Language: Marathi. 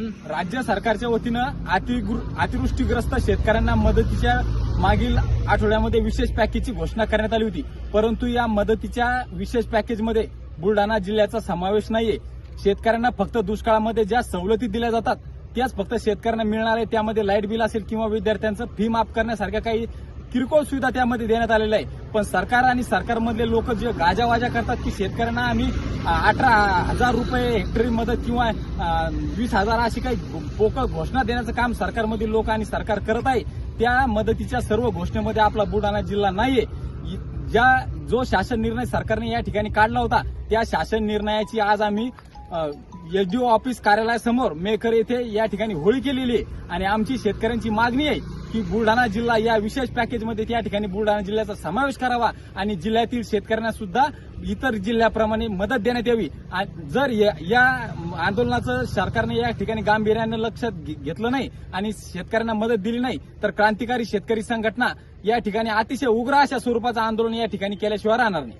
राज्य सरकारच्या वतीनं अतिगृ- अतिवृष्टीग्रस्त शेतकऱ्यांना मदतीच्या मागील आठवड्यामध्ये विशेष पॅकेजची घोषणा करण्यात आली होती. परंतु या मदतीच्या विशेष पॅकेजमध्ये बुलढाणा जिल्ह्याचा समावेश नाहीये. शेतकऱ्यांना फक्त दुष्काळामध्ये ज्या सवलती दिल्या जातात त्याच फक्त शेतकऱ्यांना मिळणार आहे. त्यामध्ये लाइट बिल असेल किंवा विद्यार्थ्यांचं फी माफ करण्यासारख्या काही किरकोळ सुविधा त्यामध्ये देण्यात आलेल्या आहे पण सरकार आणि सरकारमधले लोक जे गाजावाजा करतात की शेतकऱ्यांना आम्ही अठरा हजार रुपये हेक्टरी मदत किंवा वीस हजार अशी काही पोकळ घोषणा देण्याचं काम सरकारमधील लोक आणि सरकार करत आहे त्या मदतीच्या सर्व घोषणेमध्ये आपला बुलढाणा जिल्हा नाहीये. ज्या जो शासन निर्णय सरकारने या ठिकाणी काढला होता त्या शासन निर्णयाची आज आम्ही एसडीओ ऑफिस कार्यालयासमोर मेकर येथे या ठिकाणी होळी केलेली आहे. आणि आमची शेतकऱ्यांची मागणी आहे की बुलढाणा जिल्हा या विशेष पॅकेजमध्ये त्या ठिकाणी बुलढाणा जिल्ह्याचा समावेश करावा आणि जिल्ह्यातील शेतकऱ्यांना सुद्धा इतर जिल्ह्याप्रमाणे मदत देण्यात यावी. जर या- या आंदोलनाचं सरकारने या ठिकाणी गांभीर्यानं लक्ष घे- घेतलं नाही आणि शेतकऱ्यांना मदत दिली नाही तर क्रांतिकारी शेतकरी संघटना या ठिकाणी अतिशय उग्र अशा स्वरूपाचं आंदोलन या ठिकाणी केल्याशिवाय राहणार नाही.